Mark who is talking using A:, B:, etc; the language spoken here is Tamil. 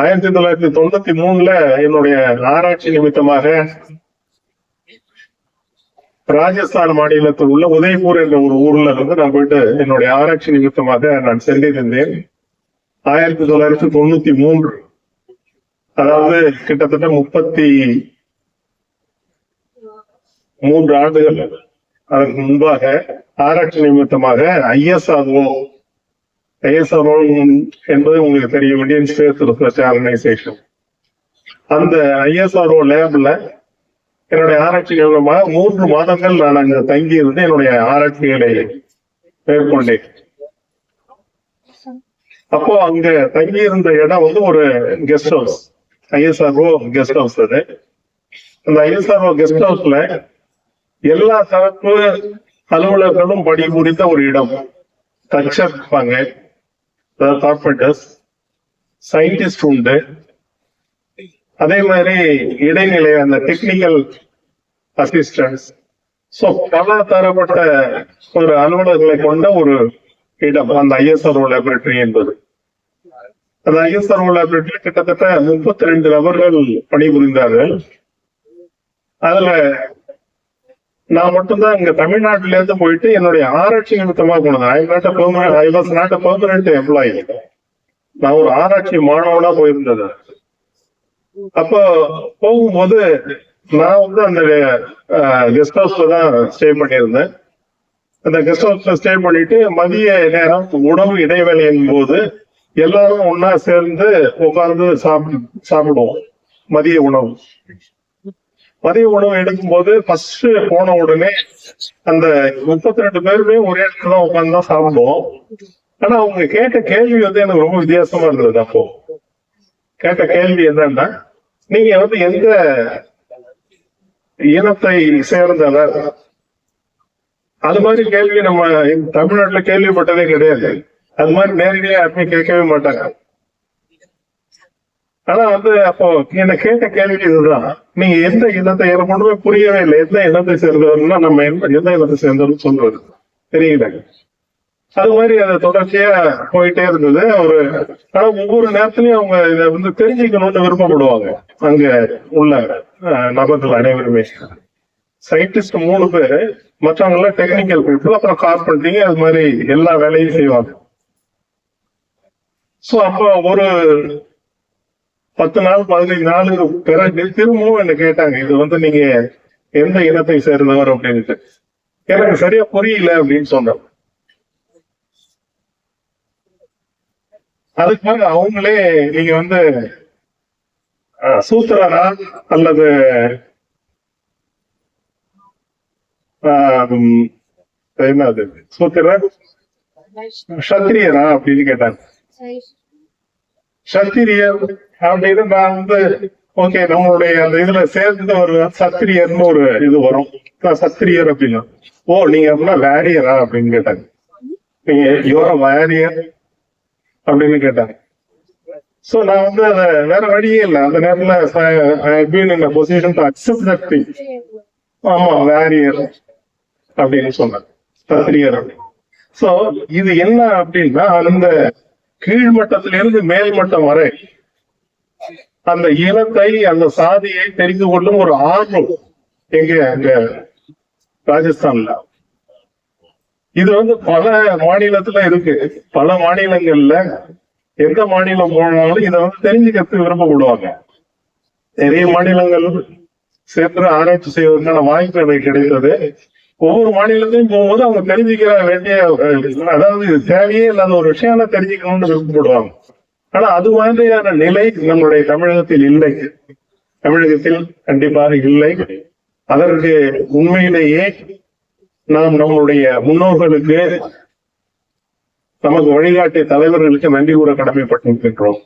A: ஆயிரத்தி தொள்ளாயிரத்தி தொண்ணூத்தி மூணுல என்னுடைய ஆராய்ச்சி நிமித்தமாக ராஜஸ்தான் மாநிலத்தில் உள்ள உதய்பூர் என்ற ஒரு ஊர்ல இருந்து நான் போயிட்டு என்னுடைய ஆராய்ச்சி நிமித்தமாக நான் சென்றிருந்தேன். ஆயிரத்தி தொள்ளாயிரத்தி தொண்ணூத்தி மூன்று அதாவது கிட்டத்தட்ட முப்பத்தி மூன்று ஆண்டுகள். அதற்கு முன்பாக ஆராய்ச்சி நிமித்தமாக ஐஎஸ்ஆர்ஓ ஐஎஸ்ஆர்ஓ என்பது உங்களுக்கு தெரியும் இந்தியன் ஸ்பேஸ் ரிசர்ச் ஆர்கனைசேஷன் அந்த ஐஎஸ்ஆர்ஓ லேப்ல என்னுடைய ஆராய்ச்சி நிமித்தமாக மூன்று மாதங்கள் நான் அங்க தங்கி இருந்து என்னுடைய ஆராய்ச்சிகளை மேற்கொண்டேன். அப்போ அங்க தங்கி இருந்த இடம் வந்து ஒரு guest house ISRO guest house அது. அந்த ஐஎஸ்ஆர்ஓ கெஸ்ட் ஹவுஸ்ல எல்லா தரப்பு அலுவலர்களும் பணிபுரிந்த ஒரு இடம். தச்சர் இருப்பாங்க. கார்பெண்டர்ஸ் சயின்டிஸ்ட் உண்டு. அதே மாதிரி இடைநிலை அந்த டெக்னிக்கல் அசிஸ்டன்ஸ் ஸோ பல தரப்பட்ட ஒரு அலுவலர்களை கொண்ட ஒரு இடம் அந்த ஐஎஸ்ஆர்ஓ லேபரேட்டரி என்பது. அந்த ஐஎஸ்ஆர்ஓ லேபரேட்டரி கிட்டத்தட்ட முப்பத்தி ரெண்டு நபர்கள் பணிபுரிந்தார்கள். அதுல நான் மட்டும்தான் இங்க தமிழ்நாட்டில இருந்து போயிட்டு என்னுடைய ஆராய்ச்சி நிமித்தமா போனது. I not permanent I was not permanent employee நான் ஒரு ஆராய்ச்சி மாணவனா போயிருந்தது. அப்போ போகும்போது நான் வந்து அந்த கெஸ்ட் ஹவுஸ்ல தான் ஸ்டே பண்ணியிருந்தேன். அந்த கெஸ்ட் ஹவுஸ்ல ஸ்டே பண்ணிட்டு மதிய நேரம் உணவு இடைவேளையின் போது எல்லாரும் ஒன்னா சேர்ந்து உட்கார்ந்து சாப்பிடு சாப்பிடுவோம். மதிய உணவு. மதிய உணவு எடுக்கும்போது ஃபர்ஸ்ட் போன உடனே அந்த முப்பத்தி ரெண்டு பேருமே ஒரே இடத்துல தான் உட்கார்ந்து தான் சாப்பிடுவோம். ஆனா அவங்க கேட்ட கேள்வி வந்து எனக்கு ரொம்ப வித்தியாசமா இருந்தது அப்போ. கேட்ட கேள்வி என்னன்னா நீங்க வந்து எந்த இனத்தை சேர்ந்தவர்? அது மாதிரி கேள்வி நம்ம தமிழ்நாட்டுல கேள்விப்பட்டதே கிடையாது. அது மாதிரி நேரடியா யாருமே கேட்கவே மாட்டாங்க. ஆனா வந்து அப்போ என்ன கேட்ட கேள்வி இதுதான். நீங்க எந்த இனத்தை எனக்கு ஒண்ணுமே புரியவே இல்லை. எந்த இனத்தை சேர்ந்தவர்னா நம்ம எந்த இனத்தை சேர்ந்தவர்னு சொல்றது தெரியல. அது மாதிரி அது தொடர்ச்சியா போயிட்டே இருந்தது. ஒரு ஆனா ஒவ்வொரு நேரத்திலயும் அவங்க இதை வந்து தெரிஞ்சுக்கணும்னு விருப்பப்படுவாங்க. அங்க உள்ள நபர்கள் அனைவருமே. சயின்டிஸ்ட் மூணு பேரு. மற்றவங்க எல்லாம் டெக்னிக்கல் பீப்புள் அப்புறம் கார்பெண்டிங் அது மாதிரி எல்லா வேலையும் செய்வாங்க. சோ அப்போ ஒரு பத்து நாள் பதினைந்து நாள் பிறகு திரும்பவும் என்ன கேட்டாங்க இது வந்து நீங்க எந்த இனத்தை சேர்ந்தவர் அப்படின்ட்டு எனக்கு சரியா புரியல அப்படின்னு சொன்ன அதுக்காக அவங்களே நீங்க வந்து சூத்திரரா அல்லது ஆஹ், என்னது? சூத்திரர்? சத்திரியரா அப்படின்னு கேட்டாங்க. சத்திரியர் அப்படின்னு நான் வந்து ஓகே நம்மளுடைய அந்த இதுல சேர்ந்து ஒரு சத்திரியர்னு ஒரு இது வரும். சத்திரியர் அப்படின்னா ஓ நீங்க அப்படின்னா வேரியரா அப்படின்னு கேட்டாங்க. நீங்க யோர வேரியர் அப்படின்னு கேட்டாங்க. சோ நான் வந்து அத வேற வழியே இல்லை. அந்த நேரத்துல been in position to accept that thing ஆமா வேரியர் அப்படின்னு சொன்னாங்க. சத்திரியர் அப்படின்னு. சோ இது என்ன அப்படின்னா அந்த கீழ்மட்டத்திலிருந்து இருந்து மேல்மட்டம் வரை அந்த இனத்தை அந்த சாதியை தெரிந்து கொள்ளும் ஒரு ஆர்வம் எங்க அங்க ராஜஸ்தான்ல. இது வந்து பல மாநிலத்துல இருக்கு. பல மாநிலங்கள்ல எந்த மாநிலம் போனாலும் இதை வந்து தெரிஞ்சுக்கிறது விரும்பப்படுவாங்க நிறைய மாநிலங்கள் சேர்த்து ஆராய்ச்சி செய்வதற்கான வாய்ப்பு எனக்கு கிடைத்தது. ஒவ்வொரு மாநிலத்தையும் போகும்போது அவங்க தெரிஞ்சுக்கிற வேண்டிய அதாவது தேவையே இல்லாத ஒரு விஷயம் தெரிஞ்சுக்கணும்னு விருப்பப்படுவாங்க. ஆனா அது மாதிரியான நிலை நம்மளுடைய தமிழகத்தில் இல்லை. தமிழகத்தில் கண்டிப்பாக இல்லை. அதற்கு உண்மையிலேயே நாம் நம்மளுடைய முன்னோர்களுக்கு நமக்கு வழிகாட்டிய தலைவர்களுக்கு நன்றி கூற கடமைப்பட்டிருக்கின்றோம்